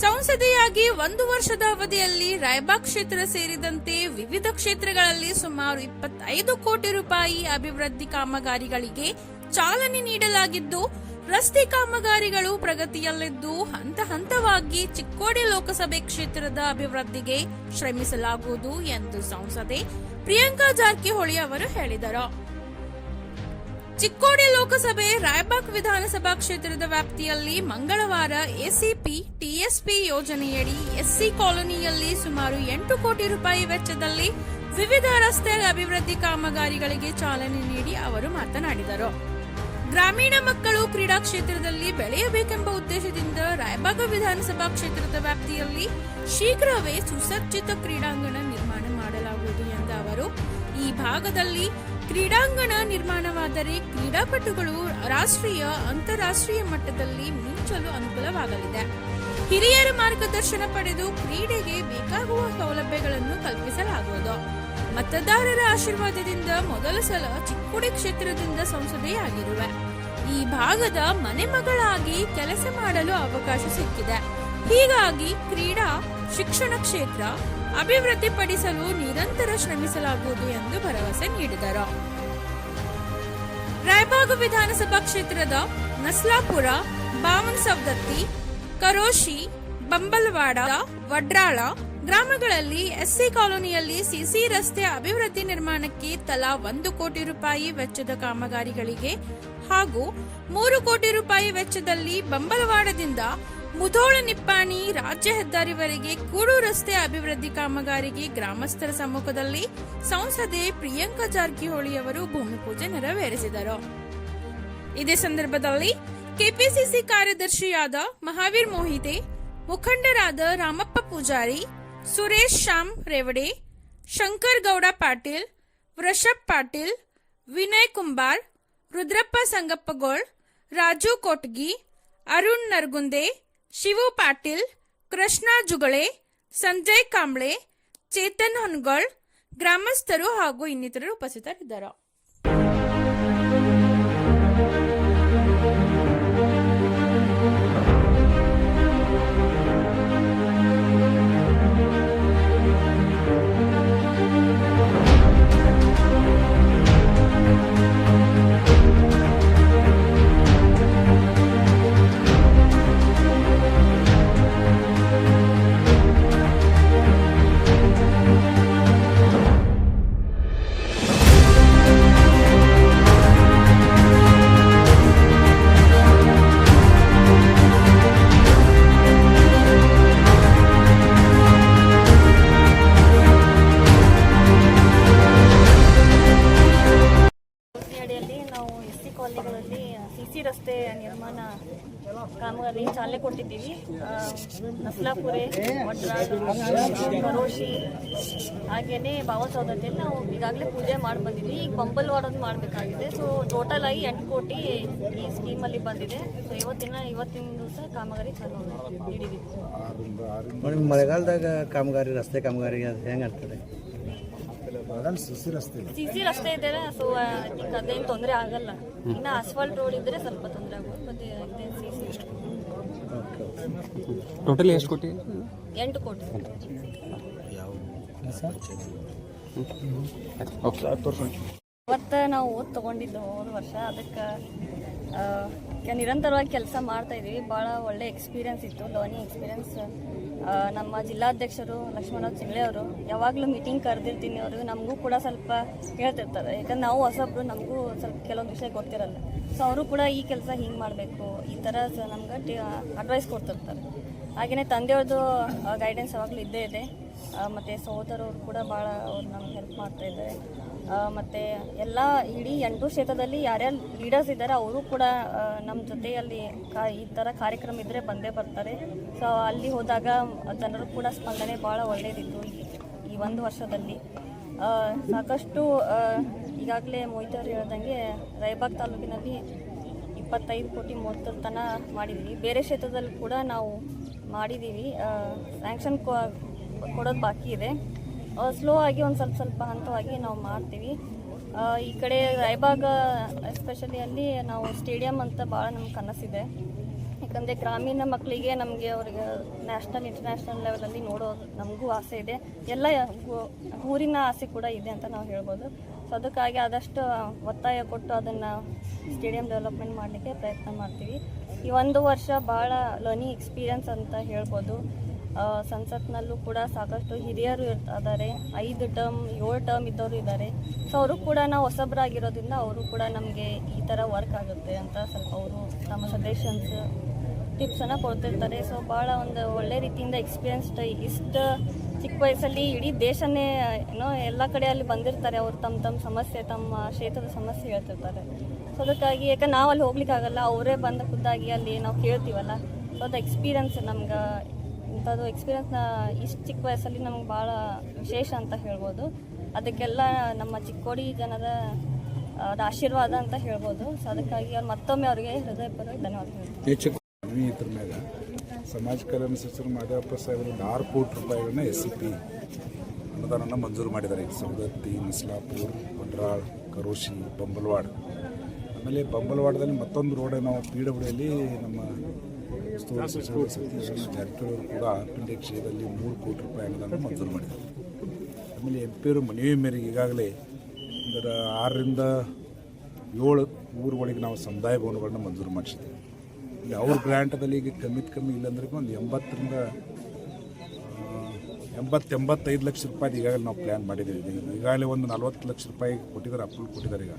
ಸಂಸದೆಯಾಗಿ ಒಂದು ವರ್ಷದ ಅವಧಿಯಲ್ಲಿ ರಾಯಬಾಗ್ ಕ್ಷೇತ್ರ ಸೇರಿದಂತೆ ವಿವಿಧ ಕ್ಷೇತ್ರಗಳಲ್ಲಿ ಸುಮಾರು ಇಪ್ಪತ್ತೈದು ಕೋಟಿ ರೂಪಾಯಿ ಅಭಿವೃದ್ಧಿ ಕಾಮಗಾರಿಗಳಿಗೆ ಚಾಲನೆ ನೀಡಲಾಗಿದ್ದು, ರಸ್ತೆ ಕಾಮಗಾರಿಗಳು ಪ್ರಗತಿಯಲ್ಲಿದ್ದು ಹಂತ ಹಂತವಾಗಿ ಚಿಕ್ಕೋಡಿ ಲೋಕಸಭೆ ಕ್ಷೇತ್ರದ ಅಭಿವೃದ್ಧಿಗೆ ಶ್ರಮಿಸಲಾಗುವುದು ಎಂದು ಸಂಸದೆ ಪ್ರಿಯಾಂಕಾ ಜಾರಕಿಹೊಳಿ ಅವರು ಹೇಳಿದರು. ಚಿಕ್ಕೋಡಿ ಲೋಕಸಭೆ ರಾಯಬಾಗ್ ವಿಧಾನಸಭಾ ಕ್ಷೇತ್ರದ ವ್ಯಾಪ್ತಿಯಲ್ಲಿ ಮಂಗಳವಾರ ಎಸಿಪಿ, ಟಿಎಸ್ಪಿ ಯೋಜನೆಯಡಿ ಎಸ್ಸಿ ಕಾಲೋನಿಯಲ್ಲಿ ಸುಮಾರು ಎಂಟು ಕೋಟಿ ರೂಪಾಯಿ ವೆಚ್ಚದಲ್ಲಿ ವಿವಿಧ ರಸ್ತೆ ಅಭಿವೃದ್ಧಿ ಕಾಮಗಾರಿಗಳಿಗೆ ಚಾಲನೆ ನೀಡಿ ಅವರು ಮಾತನಾಡಿದರು. ಗ್ರಾಮೀಣ ಮಕ್ಕಳು ಕ್ರೀಡಾ ಕ್ಷೇತ್ರದಲ್ಲಿ ಬೆಳೆಯಬೇಕೆಂಬ ಉದ್ದೇಶದಿಂದ ರಾಯಬಾಗ ವಿಧಾನಸಭಾ ಕ್ಷೇತ್ರದ ವ್ಯಾಪ್ತಿಯಲ್ಲಿ ಶೀಘ್ರವೇ ಸುಸಜ್ಜಿತ ಕ್ರೀಡಾಂಗಣ ನಿರ್ಮಾಣ ಮಾಡಲಾಗುವುದು ಎಂದ ಅವರು. ಈ ಭಾಗದಲ್ಲಿ ಕ್ರೀಡಾಂಗಣ ನಿರ್ಮಾಣವಾದರೆ ಕ್ರೀಡಾಪಟುಗಳು ರಾಷ್ಟ್ರೀಯ, ಅಂತಾರಾಷ್ಟ್ರೀಯ ಮಟ್ಟದಲ್ಲಿ ಮಿಂಚಲು ಅನುಕೂಲವಾಗಲಿದೆ. ಹಿರಿಯರ ಮಾರ್ಗದರ್ಶನ ಪಡೆದು ಕ್ರೀಡೆಗೆ ಬೇಕಾಗುವ ಸೌಲಭ್ಯಗಳನ್ನು ಕಲ್ಪಿಸಲಾಗುವುದು. ಮತದಾರರ ಆಶೀರ್ವಾದದಿಂದ ಮೊದಲ ಸಲ ಚಿಕ್ಕುಡಿ ಕ್ಷೇತ್ರದಿಂದ ಸಂಸದೆಯಾಗಿರುವೆ. ಈ ಭಾಗದ ಮನೆ ಮಗಳಾಗಿ ಕೆಲಸ ಮಾಡಲು ಅವಕಾಶ ಸಿಕ್ಕಿದೆ. ಹೀಗಾಗಿ ಕ್ರೀಡಾ ಶಿಕ್ಷಣ ಕ್ಷೇತ್ರ ಅಭಿವೃದ್ಧಿಪಡಿಸಲು ನಿರಂತರ ಶ್ರಮಿಸಲಾಗುವುದು ಎಂದು ಭರವಸೆ ನೀಡಿದರು. ರಾಯಬಾಗ ವಿಧಾನಸಭಾ ಕ್ಷೇತ್ರದ ನಸ್ಲಾಪುರ ಬಾವನ್ ಸವದತ್ತಿ ಕರೋಶಿ, ಬಂಬಲ್ವಾಡ, ವಡ್ರಾಳ ಗ್ರಾಮಗಳಲ್ಲಿ ಎಸ್ಸಿ ಕಾಲೋನಿಯಲ್ಲಿ ಸಿಸಿ ರಸ್ತೆ ಅಭಿವೃದ್ಧಿ ನಿರ್ಮಾಣಕ್ಕೆ ತಲಾ ಒಂದು ಕೋಟಿ ರೂಪಾಯಿ ವೆಚ್ಚದ ಕಾಮಗಾರಿಗಳಿಗೆ ಹಾಗೂ ಮೂರು ಕೋಟಿ ರೂಪಾಯಿ ವೆಚ್ಚದಲ್ಲಿ ಬಂಬಲವಾಡದಿಂದ ಮುಧೋಳ ನಿಪ್ಪಾಣಿ ರಾಜ್ಯ ಹೆದ್ದಾರಿವರೆಗೆ ಕೂಡು ರಸ್ತೆ ಅಭಿವೃದ್ಧಿ ಕಾಮಗಾರಿಗೆ ಗ್ರಾಮಸ್ಥರ ಸಮ್ಮುಖದಲ್ಲಿ ಸಂಸದೆ ಪ್ರಿಯಾಂಕಾ ಜಾರಕಿಹೊಳಿ ಅವರು ಭೂಮಿ ಪೂಜೆ ನೆರವೇರಿಸಿದರು. ಇದೇ ಸಂದರ್ಭದಲ್ಲಿ ಕೆಪಿಸಿಸಿ ಕಾರ್ಯದರ್ಶಿಯಾದ ಮಹಾವೀರ್ ಮೋಹಿತೆ, ಮುಖಂಡರಾದ ರಾಮಪ್ಪ ಪೂಜಾರಿ, ಸುರೇಶ್ ಶ್ಯಾಮ್ ರೇವಡೆ, ಶಂಕರ್ ಗೌಡ ಪಾಟೀಲ್, ವೃಷಭ್ ಪಾಟೀಲ್, ವಿನಯ್ ಕುಂಬಾರ್, ರುದ್ರಪ್ಪ ಸಂಗಪ್ಪಗೋಳ್, ರಾಜು ಕೊಟ್ಗಿ, ಅರುಣ್ ನರ್ಗುಂದೆ ಶಿವು ಪಾಟೀಲ್ ಕೃಷ್ಣ ಜುಗಳೆ ಸಂಜಯ್ ಕಾಂಬ್ಳೆ ಚೇತನ್ ಹೊನ್ಗಳ್ ಗ್ರಾಮಸ್ಥರು ಹಾಗೂ ಇನ್ನಿತರರು ಉಪಸ್ಥಿತರಿದ್ದರು. ರಸ್ತೆ ನಿರ್ಮಾಣ ಕಾಮಗಾರಿ ಚಾಲನೆ ಕೊಟ್ಟಿದ್ದೀವಿ. ನಸ್ಲಾಪುರೆ ಮರೋಶಿ ಕರೋಶಿ ಹಾಗೇನೆ ಬಾವ ಸೌದತ್ತಿಯಲ್ಲಿ ನಾವು ಈಗಾಗಲೇ ಪೂಜೆ ಮಾಡಿ ಬಂದಿದ್ವಿ ಈಗ ಬಂಬಲ್ವಾಡೋದು ಮಾಡಬೇಕಾಗಿದೆ. ಸೊ ಟೋಟಲ್ ಆಗಿ ಎಂಟು ಕೋಟಿ ಈ ಸ್ಕೀಮಲ್ಲಿ ಬಂದಿದೆ. ಸೊ ಇವತ್ತಿನ ಇವತ್ತಿನ ದಿವಸ ಕಾಮಗಾರಿ ಚಾಲು ನೀಡಿದ್ದೀವಿ. ಮಳೆಗಾಲದಾಗ ಕಾಮಗಾರಿ ರಸ್ತೆ ಕಾಮಗಾರಿ ಅದು ಹೆಂಗೆ ಆಗ್ತದೆ? ಸಿ ಸಿಸಿ ರಸ್ತೆ ಇದೆ. ಸೊ ಅದೇನು ತೊಂದರೆ ಆಗಲ್ಲ. ಇನ್ನು ಅಸ್ಫಾಲ್ಟ್ ರೋಡ್ ಇದ್ರೆ ಸ್ವಲ್ಪ ತೊಂದರೆ ಆಗುತ್ತೆ ಮತ್ತೆ ಇದೆ ಸಿ ಸಿ ಟೋಟಲ್ ಎಷ್ಟು ಕೋಟಿ? ಎಂಟು ಕೋಟಿ. ಓಕೆ ಇವತ್ತು ನಾವು ಓದ್ ತಗೊಂಡಿದ್ದು ಹೋದ ವರ್ಷ ಅದಕ್ಕೆ ನಿರಂತರವಾಗಿ ಕೆಲಸ ಮಾಡ್ತಾ ಇದೀವಿ. ಭಾಳ ಒಳ್ಳೆ ಎಕ್ಸ್ಪೀರಿಯನ್ಸ್ ಇತ್ತು ಲರ್ನಿಂಗ್ ಎಕ್ಸ್ಪೀರಿಯನ್ಸ್ ನಮ್ಮ ಜಿಲ್ಲಾಧ್ಯಕ್ಷರು ಲಕ್ಷ್ಮಣರಾವ್ ಚಿಂಗ್ಳೆ ಅವರು, ಯಾವಾಗಲೂ ಮೀಟಿಂಗ್ ಕರೆದಿರ್ತೀನಿ ಅವರು, ನಮಗೂ ಕೂಡ ಸ್ವಲ್ಪ ಹೇಳ್ತಿರ್ತಾರೆ. ಯಾಕಂದ್ರೆ ನಾವು ಹೊಸಬ್ರು ನಮಗೂ ಸ್ವಲ್ಪ ಕೆಲವೊಂದು ವಿಷಯ ಗೊತ್ತಿರಲ್ಲ. ಸೊ ಅವರು ಕೂಡ ಈ ಕೆಲಸ ಹಿಂಗೆ ಮಾಡಬೇಕು, ಈ ಥರ ನಮ್ಗೆ ಅಡ್ವೈಸ್ ಕೊಡ್ತಿರ್ತಾರೆ. ಹಾಗೆಯೇ ತಂದೆಯವ್ರದ್ದು ಗೈಡೆನ್ಸ್ ಯಾವಾಗಲೂ ಇದ್ದೇ ಇದೆ. ಮತ್ತು ಸಹೋದರವ್ರು ಕೂಡ ಭಾಳ ಅವ್ರು ನಮ್ಗೆ ಹೆಲ್ಪ್ ಮಾಡ್ತಾ ಇದ್ದಾರೆ. ಮತ್ತೆ ಎಲ್ಲ ಇಡೀ ಎಂಟು ಕ್ಷೇತ್ರದಲ್ಲಿ ಯಾರ್ಯಾರು ಲೀಡರ್ಸ್ ಇದ್ದಾರೆ, ಅವರು ಕೂಡ ನಮ್ಮ ಜೊತೆಯಲ್ಲಿ ಕಾ, ಈ ಥರ ಕಾರ್ಯಕ್ರಮ ಇದ್ದರೆ ಬಂದೇ ಬರ್ತಾರೆ. ಸೊ ಅಲ್ಲಿ ಹೋದಾಗ ಜನರು ಕೂಡ ಸ್ಪಂದನೆ ಭಾಳ ಒಳ್ಳೆಯದಿತ್ತು ಈ ಒಂದು ವರ್ಷದಲ್ಲಿ. ಸಾಕಷ್ಟು ಈಗಾಗಲೇ ಮೊಯ್ತವ್ರು ಹೇಳ್ದಂಗೆ ರಾಯಬಾಗ್ ತಾಲೂಕಿನಲ್ಲಿ ಇಪ್ಪತ್ತೈದು ಕೋಟಿ ಮೊತ್ತದ ತನಕ ಮಾಡಿದ್ದೀವಿ ಬೇರೆ ಕ್ಷೇತ್ರದಲ್ಲಿ ಕೂಡ ನಾವು ಮಾಡಿದ್ದೀವಿ ಸ್ಯಾಂಕ್ಷನ್ ಕೊಡೋದು ಬಾಕಿ ಇದೆ. ಸ್ಲೋ ಆಗಿ ಒಂದು ಸ್ವಲ್ಪ ಸ್ವಲ್ಪ ಹಂತವಾಗಿ ನಾವು ಮಾಡ್ತೀವಿ. ಈ ಕಡೆ ರಾಯಬಾಗ ಎಸ್ಪೆಷಲಿ ಅಲ್ಲಿ ನಾವು ಸ್ಟೇಡಿಯಂ ಅಂತ ಭಾಳ ನಮ್ಗೆ ಕನಸಿದೆ. ಯಾಕಂದರೆ ಗ್ರಾಮೀಣ ಮಕ್ಕಳಿಗೆ ನಮಗೆ ಅವ್ರಿಗೆ ನ್ಯಾಷನಲ್ ಇಂಟರ್ನ್ಯಾಷನಲ್ ಲೆವೆಲಲ್ಲಿ ನೋಡೋ ನಮಗೂ ಆಸೆ ಇದೆ. ಎಲ್ಲ ಊರಿನ ಆಸೆ ಕೂಡ ಇದೆ ಅಂತ ನಾವು ಹೇಳ್ಬೋದು. ಸೊ ಅದಕ್ಕಾಗಿ ಆದಷ್ಟು ಒತ್ತಾಯ ಕೊಟ್ಟು ಅದನ್ನು ಸ್ಟೇಡಿಯಂ ಡೆವಲಪ್ಮೆಂಟ್ ಮಾಡಲಿಕ್ಕೆ ಪ್ರಯತ್ನ ಮಾಡ್ತೀವಿ. ಈ ಒಂದು ವರ್ಷ ಭಾಳ ಲರ್ನಿಂಗ್ ಎಕ್ಸ್ಪೀರಿಯನ್ಸ್ ಅಂತ ಹೇಳ್ಬೋದು. ಸಂಸತ್ನಲ್ಲೂ ಕೂಡ ಸಾಕಷ್ಟು ಹಿರಿಯರು ಇದ್ದಾರೆ. ಐದು ಟರ್ಮ್, ಏಳು ಟರ್ಮ್ ಇದ್ದವರು ಇದ್ದಾರೆ. ಸೊ ಅವರು ಕೂಡ ನಾವು ಹೊಸಬ್ರಾಗಿರೋದ್ರಿಂದ ಅವರು ಕೂಡ ನಮಗೆ ಈ ಥರ ವರ್ಕ್ ಆಗುತ್ತೆ ಅಂತ ಸ್ವಲ್ಪ ಅವರು ತಮ್ಮ ಸಜೆಷನ್ಸ್ ಟಿಪ್ಸನ್ನು ಕೊಡ್ತಿರ್ತಾರೆ. ಸೊ ಭಾಳ ಒಂದು ಒಳ್ಳೆ ರೀತಿಯಿಂದ ಎಕ್ಸ್ಪೀರಿಯನ್ಸ್ಡ್ ಇಷ್ಟು ಚಿಕ್ಕ ವಯಸ್ಸಲ್ಲಿ ಇಡೀ ದೇಶನೇ, ಏನೋ ಎಲ್ಲ ಕಡೆ ಅಲ್ಲಿ ಬಂದಿರ್ತಾರೆ. ಅವರು ತಮ್ಮ ತಮ್ಮ ಸಮಸ್ಯೆ, ತಮ್ಮ ಕ್ಷೇತ್ರದ ಸಮಸ್ಯೆ ಹೇಳ್ತಿರ್ತಾರೆ. ಸೊ ಅದಕ್ಕಾಗಿ ಯಾಕೆ ನಾವು ಅಲ್ಲಿ ಹೋಗ್ಲಿಕ್ಕಾಗಲ್ಲ, ಅವರೇ ಬಂದ ಖುದ್ದಾಗಿ ಅಲ್ಲಿ ನಾವು ಕೇಳ್ತೀವಲ್ಲ? ಸೊ ಅದು ಎಕ್ಸ್ಪೀರಿಯನ್ಸ್ ನಮ್ಗೆ ಇಂಥದ್ದು ಎಕ್ಸ್ಪೀರಿಯನ್ಸ್ನ ಇಷ್ಟು ಚಿಕ್ಕ ವಯಸ್ಸಲ್ಲಿ ನಮ್ಗೆ ಭಾಳ ವಿಶೇಷ ಅಂತ ಹೇಳ್ಬೋದು. ಅದಕ್ಕೆಲ್ಲ ನಮ್ಮ ಚಿಕ್ಕೋಡಿ ಜನದ ಆಶೀರ್ವಾದ ಅಂತ ಹೇಳ್ಬೋದು. ಸೊ ಅದಕ್ಕಾಗಿ ಅವ್ರು ಮತ್ತೊಮ್ಮೆ ಅವರಿಗೆ ಹೃದಯಪೂರ್ವಕ ಧನ್ಯವಾದ ಹೇಳ್ತೀನಿ ಹೆಚ್ಚು ಕಡಿಮೆ ಇದ್ರ ಮ್ಯಾಗ ಸಮಾಜ ಕಲ್ಯಾಣ ಸಚಿವರು ಮಾದೇವಪ್ಪ ಸಾಹೇಬರಿಂದ ಆರು ಕೋಟಿ ರೂಪಾಯಿಗಳನ್ನ ಎಸ್ ಸಿ ಪಿ ಅನುದಾನವನ್ನು ಮಂಜೂರು ಮಾಡಿದ್ದಾರೆ. ಸವದತ್ತಿ, ಮಿಸ್ಲಾಪುರ್ ಬಂಡ್ರಾಳ್ ಕರೋಶಿ, ಬಂಬಲ್ವಾಡ್. ಆಮೇಲೆ ಬಂಬಲ್ವಾಡದಲ್ಲಿ ಮತ್ತೊಂದು ರೋಡ್ ನಾವು ಪಿ ಡಬ್ಲ್ಯೂಯಲ್ಲಿ ನಮ್ಮ ಅವರು ಕೂಡ ಪಿಂಡಿ ಕ್ಷೇತ್ರದಲ್ಲಿ ಮೂರು ಕೋಟಿ ರೂಪಾಯಿ ಅನುದಾನ ಮಂಜೂರು ಮಾಡಿದ್ದಾರೆ ಆಮೇಲೆ ಎಂ ಪಿಯವರು ಮನವಿ ಮೇರೆಗೆ ಈಗಾಗಲೇ ಅಂದರ ಆರರಿಂದ ಏಳು ಊರುಗಳಿಗೆ ನಾವು ಸಮುದಾಯ ಭವನಗಳನ್ನ ಮಂಜೂರು ಮಾಡಿಸಿದ್ದೀವಿ ಈಗ ಅವ್ರ ಗ್ರ್ಯಾಂಟದಲ್ಲಿ ಈಗ ಕಮ್ಮಿ ಕಮ್ಮಿ ಇಲ್ಲಂದ್ರೆ ಒಂದು ಎಂಬತ್ತರಿಂದ ಎಂಬತ್ತೆಂಬತ್ತೈದು ಲಕ್ಷ ರೂಪಾಯಿ ಈಗಾಗಲೇ ನಾವು ಪ್ಲ್ಯಾನ್ ಮಾಡಿದ್ದೀವಿ ಈಗ ಈಗಾಗಲೇ ಒಂದು ನಲ್ವತ್ತು ಲಕ್ಷ ರೂಪಾಯಿ ಕೊಟ್ಟಿದ್ದಾರೆ ಅಪ್ರೂವ್ ಕೊಟ್ಟಿದ್ದಾರೆ ಈಗ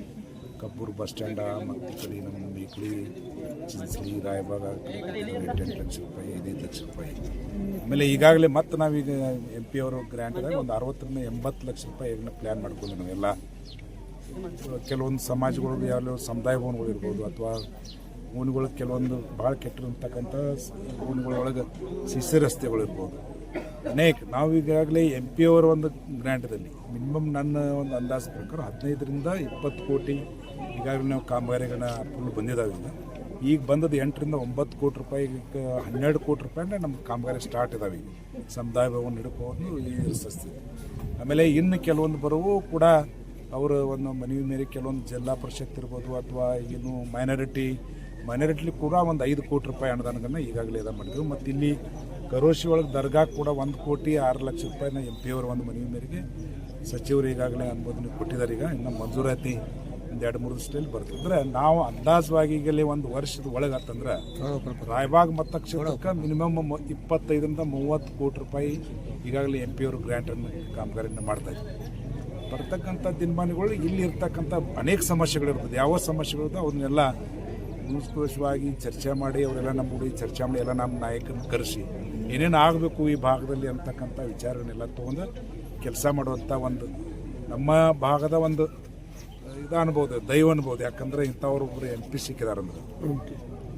ಕಬ್ಬೂರು ಬಸ್ ಸ್ಟ್ಯಾಂಡ, ಮತ್ತು ಈ ಕಡೆ ನಮ್ಮ ಮೇಕಳಿ ಚಿಂಚಲಿ, ರಾಯಬಾಗ ಎಂಟೆಂಟು ಲಕ್ಷ ರೂಪಾಯಿ, ಐದೈದು ಲಕ್ಷ ರೂಪಾಯಿ. ಆಮೇಲೆ ಈಗಾಗಲೇ ಮತ್ತೆ ನಾವೀಗ ಎಂ ಪಿ ಅವರು ಗ್ರ್ಯಾಂಟ್ದಾಗ ಒಂದು ಅರವತ್ತರಿಂದ ಎಂಬತ್ತು ಲಕ್ಷ ರೂಪಾಯಿ ಈಗ ಪ್ಲ್ಯಾನ್ ಮಾಡ್ಕೊಂಡು ನಾವೆಲ್ಲ. ಕೆಲವೊಂದು ಸಮಾಜಗಳು ಯಾವ ಸಮುದಾಯ ಭವನಗಳು ಇರ್ಬೋದು, ಅಥವಾ ಓಣಿಗಳು ಕೆಲವೊಂದು ಭಾಳ ಕೆಟ್ಟಿರ್ತಕ್ಕಂಥ ಓಣಿಗಳೊಳಗೆ ಸಿಸಿ ರಸ್ತೆಗಳು ಇರ್ಬೋದು. ಅನೇಕ, ನಾವು ಈಗಾಗಲೇ ಎಂ ಪಿ ಅವರ ಒಂದು ಗ್ರ್ಯಾಂಟದಲ್ಲಿ ಮಿನಿಮಮ್ ನನ್ನ ಒಂದು ಅಂದಾಜು ಪ್ರಕಾರ ಹದಿನೈದರಿಂದ ಇಪ್ಪತ್ತು ಕೋಟಿ ಈಗಾಗಲೇ ನಾವು ಕಾಮಗಾರಿಗಳನ್ನ ಫುಲ್ ಬಂದಿದ್ದಾವೆ ಈಗ. ಈಗ ಬಂದದ್ದು ಎಂಟರಿಂದ ಒಂಬತ್ತು ಕೋಟಿ ರೂಪಾಯಿ ಹನ್ನೆರಡು ಕೋಟಿ ರೂಪಾಯಿ ನಮ್ಮ ಕಾಮಗಾರಿ ಸ್ಟಾರ್ಟ್ ಇದಾವೆ ಈಗ. ಸಮುದಾಯ ಭವನ ಹಿಡ್ಕೊಂಡು ಸ್ಥಿತಿ. ಆಮೇಲೆ ಇನ್ನು ಕೆಲವೊಂದು ಬರುವು ಕೂಡ ಅವರ ಒಂದು ಮನವಿ ಮೇಲೆ ಕೆಲವೊಂದು ಜಿಲ್ಲಾ ಪರಿಷತ್ ಇರ್ಬೋದು ಅಥವಾ ಏನು ಮೈನಾರಿಟಿ ಮೈನಾರಿಟಿ ಕೂಡ ಒಂದು ಐದು ಕೋಟಿ ರೂಪಾಯಿ ಅನುದಾನಗಳನ್ನ ಈಗಾಗಲೇ ಇದು ಮಾಡಿದ್ರು ಮತ್ತು ಇಲ್ಲಿ ಕರೋಶಿ ಒಳಗೆ ದರ್ಗಾ ಕೂಡ ಒಂದು ಕೋಟಿ ಆರು ಲಕ್ಷ ರೂಪಾಯಿನ ಎಂ ಪಿ ಅವರ ಒಂದು ಮನವಿ ಮೇರೆಗೆ ಸಚಿವರು ಈಗಾಗಲೇ ಅನುಮೋದನೆ ಕೊಟ್ಟಿದ್ದಾರೆ ಈಗ. ಇನ್ನು ಮಂಜೂರಾತಿ ಒಂದು ಎರಡು ಮೂರು ದಿವಸದಲ್ಲಿ ಬರ್ತದೆ ಅಂದರೆ ನಾವು ಅಂದಾಜವಾಗಿ ಈಗಲೇ ಒಂದು ವರ್ಷದ ಒಳಗೆ ಅಂತಂದ್ರೆ ರಾಯಬಾಗ್ ಮತಕ್ಷೇತ್ರಕ್ಕೆ ಮಿನಿಮಮ್ ಇಪ್ಪತ್ತೈದರಿಂದ ಮೂವತ್ತು ಕೋಟಿ ರೂಪಾಯಿ ಈಗಾಗಲೇ ಎಂ ಪಿ ಅವರು ಗ್ರ್ಯಾಂಟನ್ನು ಕಾಮಗಾರಿಯನ್ನು ಮಾಡ್ತಾ ಇದ್ದಾರೆ. ಬರ್ತಕ್ಕಂಥ ದಿನಮಾನಗಳು ಇಲ್ಲಿ ಇರ್ತಕ್ಕಂಥ ಅನೇಕ ಸಮಸ್ಯೆಗಳಿರ್ಬೋದು ಯಾವ ಸಮಸ್ಯೆಗಳಿದೆ ಅವನ್ನೆಲ್ಲ ಮುನ್ಸ್ಕೋಶವಾಗಿ ಚರ್ಚೆ ಮಾಡಿ, ಅವರೆಲ್ಲ ನಮ್ಮ ಚರ್ಚೆ ಮಾಡಿ, ಎಲ್ಲ ನಮ್ಮ ನಾಯಕನ ಕರೆಸಿ, ಏನೇನು ಆಗಬೇಕು ಈ ಭಾಗದಲ್ಲಿ ಅಂತಕ್ಕಂಥ ವಿಚಾರಗಳನ್ನೆಲ್ಲ ತೊಗೊಂಡು ಕೆಲಸ ಮಾಡುವಂಥ ಒಂದು ನಮ್ಮ ಭಾಗದ ಒಂದು ಇದು ಅನ್ಬೋದು ದೈವ ಅನ್ಬೋದು ಯಾಕಂದ್ರೆ ಇಂಥವ್ರು ಒಬ್ಬರು ಎಂ ಪಿ ಸಿಕ್ಕಿದಾರಂದ್ರೆ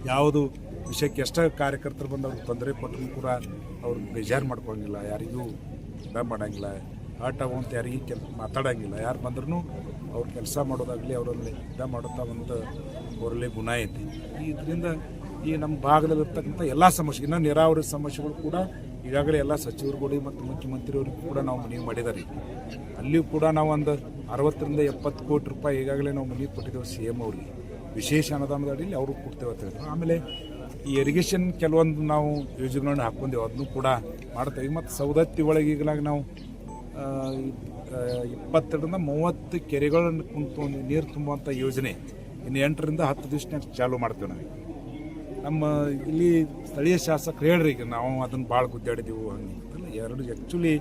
ಯಾವುದು ವಿಷಯಕ್ಕೆ ಎಷ್ಟೇ ಕಾರ್ಯಕರ್ತರು ಬಂದು ಅವ್ರಿಗೆ ತೊಂದರೆ ಕೊಟ್ಟರು ಕೂಡ ಅವ್ರು ಬೇಜಾರು ಮಾಡ್ಕೊಂಗಿಲ್ಲ ಯಾರಿಗೂ ಇದ ಮಾಡಂಗಿಲ್ಲ ಆಟ ಅಂತ ಯಾರಿಗೂ ಕೆಲ್ ಮಾತಾಡಂಗಿಲ್ಲ. ಯಾರು ಬಂದ್ರೂ ಅವ್ರು ಕೆಲಸ ಮಾಡೋದಾಗಲಿ ಅವರಲ್ಲಿ ಇದ ಮಾಡುತ್ತಾ ಒಂದು ಅವರಲ್ಲಿ ಗುಣ ಐತಿ. ಈ ಇದರಿಂದ ಈ ನಮ್ಮ ಭಾಗದಲ್ಲಿರ್ತಕ್ಕಂಥ ಎಲ್ಲ ಸಮಸ್ಯೆ ಇನ್ನೂ ನೀರಾವರಿ ಸಮಸ್ಯೆಗಳು ಕೂಡ ಈಗಾಗಲೇ ಎಲ್ಲ ಸಚಿವರುಗಳಿಗೆ ಮತ್ತು ಮುಖ್ಯಮಂತ್ರಿಯವ್ರಿಗೂ ಕೂಡ ನಾವು ಮನವಿ ಮಾಡಿದ್ದಾರೆ ಅಲ್ಲಿಯೂ ಕೂಡ ನಾವು ಒಂದು ಅರವತ್ತರಿಂದ ಎಪ್ಪತ್ತು ಕೋಟಿ ರೂಪಾಯಿ ಈಗಾಗಲೇ ನಾವು ಮನೆಗೆ ಕೊಟ್ಟಿದ್ದೇವೆ ಸಿ ಎಂ ಅವ್ರಿಗೆ. ವಿಶೇಷ ಅನುದಾನದ ಅಡಿಯಲ್ಲಿ ಅವರು ಕೊಡ್ತೇವೆ ಅಂತ ಹೇಳಿದ್ರು. ಆಮೇಲೆ ಈ ಇರಿಗೇಷನ್ ಕೆಲವೊಂದು ನಾವು ಯೋಜನೆಗಳನ್ನ ಹಾಕ್ಕೊಂಡೇವೆ. ಅದನ್ನು ಕೂಡ ಮಾಡ್ತೇವೆ. ಮತ್ತು ಸೌದತ್ತಿ ಒಳಗೆ ಈಗಲಾಗ ನಾವು ಇಪ್ಪತ್ತೆರಡರಿಂದ ಮೂವತ್ತು ಕೆರೆಗಳನ್ನು ಕುಂತು ನೀರು ತುಂಬುವಂಥ ಯೋಜನೆ ಇನ್ನು ಎಂಟರಿಂದ ಹತ್ತು ದಿವಸನಾಗ ಚಾಲೂ ಮಾಡ್ತೇವೆ ನಾವು ನಮ್ಮ ಇಲ್ಲಿ ಸ್ಥಳೀಯ ಶಾಸಕರು ಹೇಳ್ರಿ ಈಗ ನಾವು ಅದನ್ನು ಭಾಳ ಗುದ್ದಾಡಿದೆವು ಹಂಗೆ. ಎರಡು ಆ್ಯಕ್ಚುಲಿ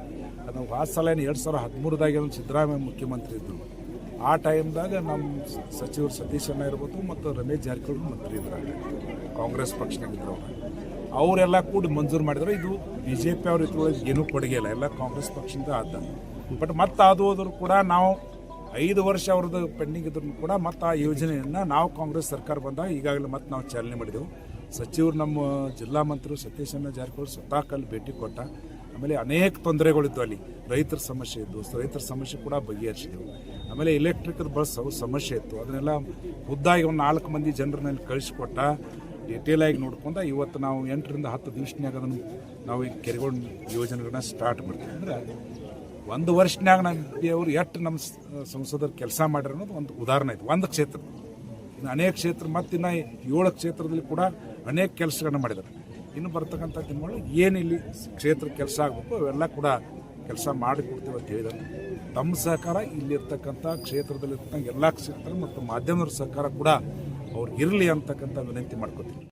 ಅದು ಆ ಸಲ ಎರಡು ಸಾವಿರ ಹದಿಮೂರದಾಗ ಸಿದ್ದರಾಮಯ್ಯ ಮುಖ್ಯಮಂತ್ರಿ ಇದ್ದರು ಆ ಟೈಮ್ದಾಗ ನಮ್ಮ ಸಚಿವರು ಸತೀಶ್ ಅಣ್ಣ ಇರ್ಬೋದು ಮತ್ತು ರಮೇಶ್ ಜಾರಕಿಹೊಳಿ ಮಂತ್ರಿ ಇದ್ರಾಗ ಕಾಂಗ್ರೆಸ್ ಪಕ್ಷನಾಗಿದ್ದರು ಅವರು ಅವರೆಲ್ಲ ಕೂಡಿ ಮಂಜೂರು ಮಾಡಿದ್ರು. ಇದು ಬಿ ಜೆ ಪಿ ಅವ್ರ ಇದ್ರೊಳಗೆ ಏನೂ ಕೊಡುಗೆ ಇಲ್ಲ. ಎಲ್ಲ ಕಾಂಗ್ರೆಸ್ ಪಕ್ಷದಿಂದ ಆದ. ಬಟ್ ಮತ್ತೆ ಅದು ಹೋದ್ರು ಕೂಡ ನಾವು ಐದು ವರ್ಷ ಅವ್ರದ್ದು ಪೆಂಡಿಂಗ್ ಇದ್ರು ಕೂಡ ಮತ್ತೆ ಆ ಯೋಜನೆಯನ್ನು ನಾವು ಕಾಂಗ್ರೆಸ್ ಸರ್ಕಾರ ಬಂದಾಗ ಈಗಾಗಲೇ ಮತ್ತೆ ನಾವು ಚಾಲನೆ ಮಾಡಿದೆವು. ಸಚಿವರು ನಮ್ಮ ಜಿಲ್ಲಾ ಮಂತ್ರಿ ಸತೀಶಣ್ಣ ಜಾರಕಿಹೊಳಿ ಸ್ವತಃ ಕಲ್ಲಿ ಭೇಟಿ ಕೊಟ್ಟ. ಆಮೇಲೆ ಅನೇಕ ತೊಂದರೆಗಳಿದ್ದು ಅಲ್ಲಿ. ರೈತರ ಸಮಸ್ಯೆ ಇದ್ದು ರೈತರ ಸಮಸ್ಯೆ ಕೂಡ ಬಗೆಹರಿಸಿದೆವು ಆಮೇಲೆ ಎಲೆಕ್ಟ್ರಿಕದ ಬಸ್ ಸಮಸ್ಯೆ ಇತ್ತು. ಅದನ್ನೆಲ್ಲ ಖುದ್ದಾಗಿ ಒಂದು ನಾಲ್ಕು ಮಂದಿ ಜನರನ್ನಲ್ಲಿ ಕಳಿಸ್ಕೊಟ್ಟ ಡೀಟೇಲಾಗಿ ನೋಡ್ಕೊಂಡ ಇವತ್ತು ನಾವು ಎಂಟರಿಂದ ಹತ್ತು ದಿವಸನಾಗ ಅದನ್ನು ನಾವು ಈ ಕೆರೆಗಳ ಯೋಜನೆಗಳನ್ನ ಸ್ಟಾರ್ಟ್ ಮಾಡ್ತೀವಿ. ಅಂದ್ರೆ ಒಂದು ವರ್ಷನಾಗ ನಮ್ಮ ಅವರು ಎಷ್ಟು ನಮ್ಮ ಸಂಸದರು ಕೆಲಸ ಮಾಡ್ಯಾರ ಅನ್ನೋದು ಒಂದು ಉದಾಹರಣೆ ಇತ್ತು ಒಂದು ಕ್ಷೇತ್ರ. ಇನ್ನು ಅನೇಕ ಕ್ಷೇತ್ರ ಮತ್ತು ಇನ್ನು ಏಳು ಕ್ಷೇತ್ರದಲ್ಲಿ ಕೂಡ ಅನೇಕ ಕೆಲಸಗಳನ್ನ ಮಾಡಿದ್ದಾರೆ ಇನ್ನು ಬರ್ತಕ್ಕಂಥ ತಿಂಗಳು ಏನು ಇಲ್ಲಿ ಕ್ಷೇತ್ರ ಕೆಲಸ ಆಗಬೇಕು, ಅವೆಲ್ಲ ಕೂಡ ಕೆಲಸ ಮಾಡಿಕೊಡ್ತೀವಿ ಅಂತ ಹೇಳಿದರು ತಮ್ಮ ಸಹಕಾರ ಇಲ್ಲಿರ್ತಕ್ಕಂಥ ಕ್ಷೇತ್ರದಲ್ಲಿರ್ತಕ್ಕಂಥ ಎಲ್ಲ ಕ್ಷೇತ್ರ ಮತ್ತು ಮಾಧ್ಯಮದ ಸಹಕಾರ ಕೂಡ ಅವ್ರಿಗಿರಲಿ ಅಂತಕ್ಕಂಥ ವಿನಂತಿ ಮಾಡ್ಕೋತೀನಿ.